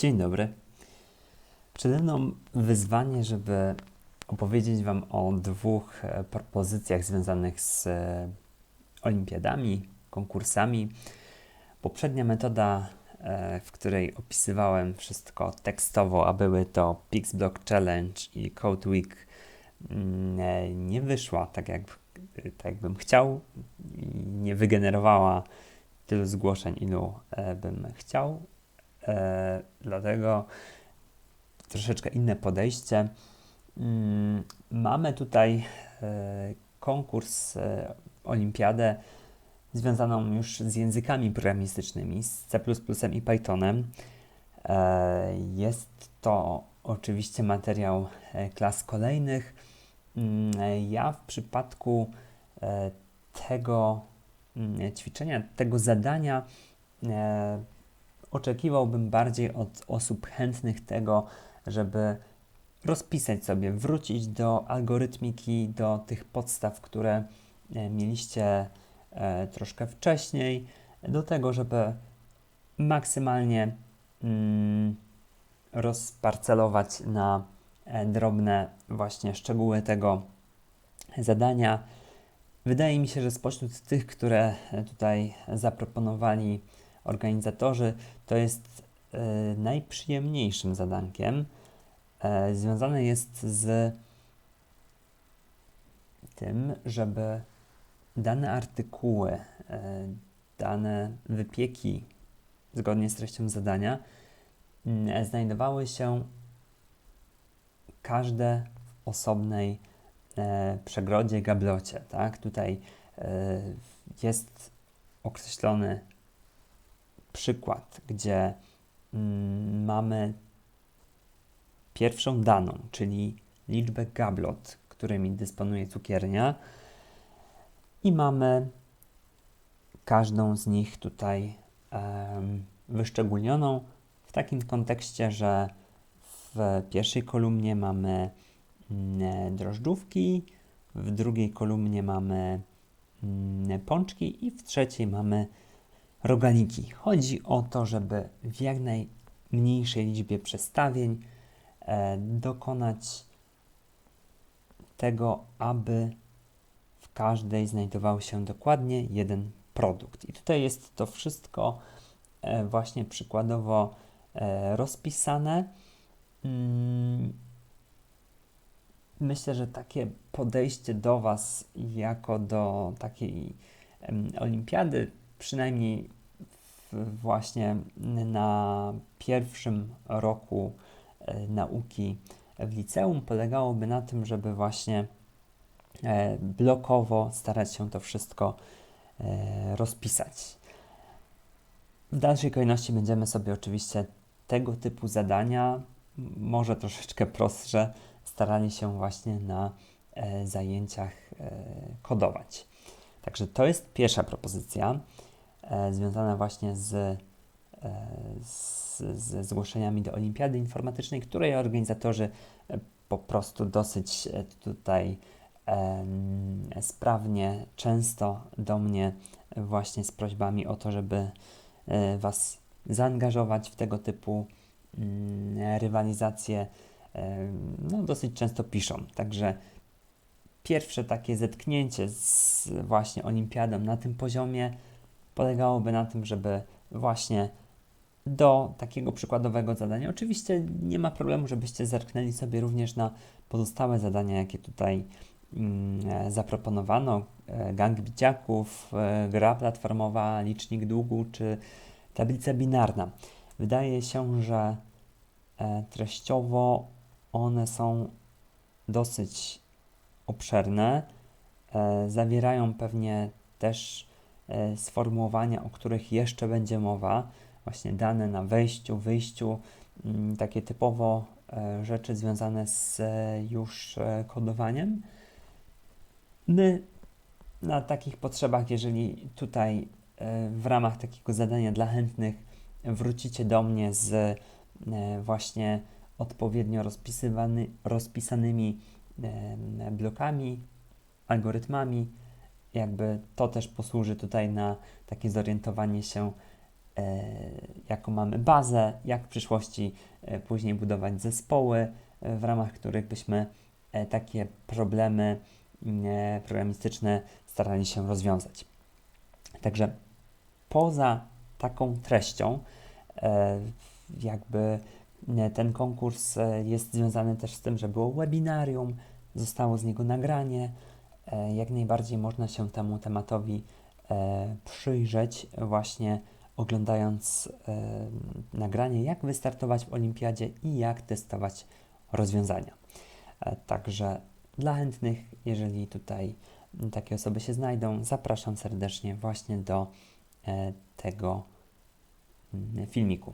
Dzień dobry. Przede mną wyzwanie, żeby opowiedzieć Wam o dwóch e, propozycjach związanych z e, olimpiadami, konkursami. Poprzednia metoda, e, w której opisywałem wszystko tekstowo, a były to Pixblock Challenge i Code Week, mm, nie wyszła tak, jak, tak jakbym chciał nie wygenerowała tylu zgłoszeń, ilu bym chciał. Dlatego troszeczkę inne podejście. Mm, mamy tutaj e, konkurs, e, olimpiadę związaną już z językami programistycznymi, z C++ i Pythonem. E, jest to oczywiście materiał klas kolejnych. Mm, ja w przypadku tego mm, ćwiczenia, tego zadania oczekiwałbym bardziej od osób chętnych tego, żeby rozpisać sobie, wrócić do algorytmiki, do tych podstaw, które e, mieliście e, troszkę wcześniej, do tego, żeby maksymalnie mm, rozparcelować na e, drobne właśnie szczegóły tego zadania. Wydaje mi się, że spośród tych, które tutaj zaproponowali organizatorzy, to jest najprzyjemniejszym zadankiem e, związane jest z tym, żeby dane artykuły, e, dane wypieki zgodnie z treścią zadania znajdowały się każde w osobnej e, przegrodzie, gablocie. Tak? Tutaj e, jest określony przykład, gdzie mm, mamy pierwszą daną, czyli liczbę gablot, którymi dysponuje cukiernia i mamy każdą z nich tutaj wyszczególnioną w takim kontekście, że w pierwszej kolumnie mamy mm, drożdżówki, w drugiej kolumnie mamy mm, pączki i w trzeciej mamy rogaliki. Chodzi o to, żeby w jak najmniejszej liczbie przestawień e, dokonać tego, aby w każdej znajdował się dokładnie jeden produkt. I tutaj jest to wszystko e, właśnie przykładowo e, rozpisane. Mm, myślę, że takie podejście do Was jako do takiej olimpiady przynajmniej właśnie na pierwszym roku e, nauki w liceum polegałoby na tym, żeby właśnie e, blokowo starać się to wszystko e, rozpisać. W dalszej kolejności będziemy sobie oczywiście tego typu zadania, może troszeczkę prostsze, starali się właśnie na zajęciach kodować. Także to jest pierwsza propozycja związana właśnie z, e, z, ze zgłoszeniami do Olimpiady Informatycznej, której organizatorzy e, po prostu dosyć e, tutaj e, sprawnie, często do mnie właśnie z prośbami o to, żeby e, Was zaangażować w tego typu mm, rywalizacje, no dosyć często piszą. Także pierwsze takie zetknięcie z właśnie olimpiadą na tym poziomie polegałoby na tym, żeby właśnie do takiego przykładowego zadania. Oczywiście nie ma problemu, żebyście zerknęli sobie również na pozostałe zadania, jakie tutaj mm, zaproponowano. E, gang biciaków, e, gra platformowa, licznik długu czy tablica binarna. Wydaje się, że e, treściowo one są dosyć obszerne, e, zawierają pewnie też e, sformułowania, o których jeszcze będzie mowa, właśnie dane na wejściu, wyjściu, mm, takie typowo e, rzeczy związane z już kodowaniem. My na takich potrzebach, jeżeli tutaj w ramach takiego zadania dla chętnych wrócicie do mnie z właśnie odpowiednio rozpisanymi blokami, algorytmami. Jakby to też posłuży tutaj na takie zorientowanie się, e, jaką mamy bazę, jak w przyszłości e, później budować zespoły, e, w ramach których byśmy e, takie problemy e, programistyczne starali się rozwiązać. Także poza taką treścią, e, jakby e, ten konkurs e, jest związany też z tym, że było webinarium, zostało z niego nagranie. E, Jak najbardziej można się temu tematowi e, przyjrzeć, właśnie oglądając e, nagranie, jak wystartować w olimpiadzie i jak testować rozwiązania. Także dla chętnych, jeżeli tutaj takie osoby się znajdą, zapraszam serdecznie właśnie do tego mm, filmiku.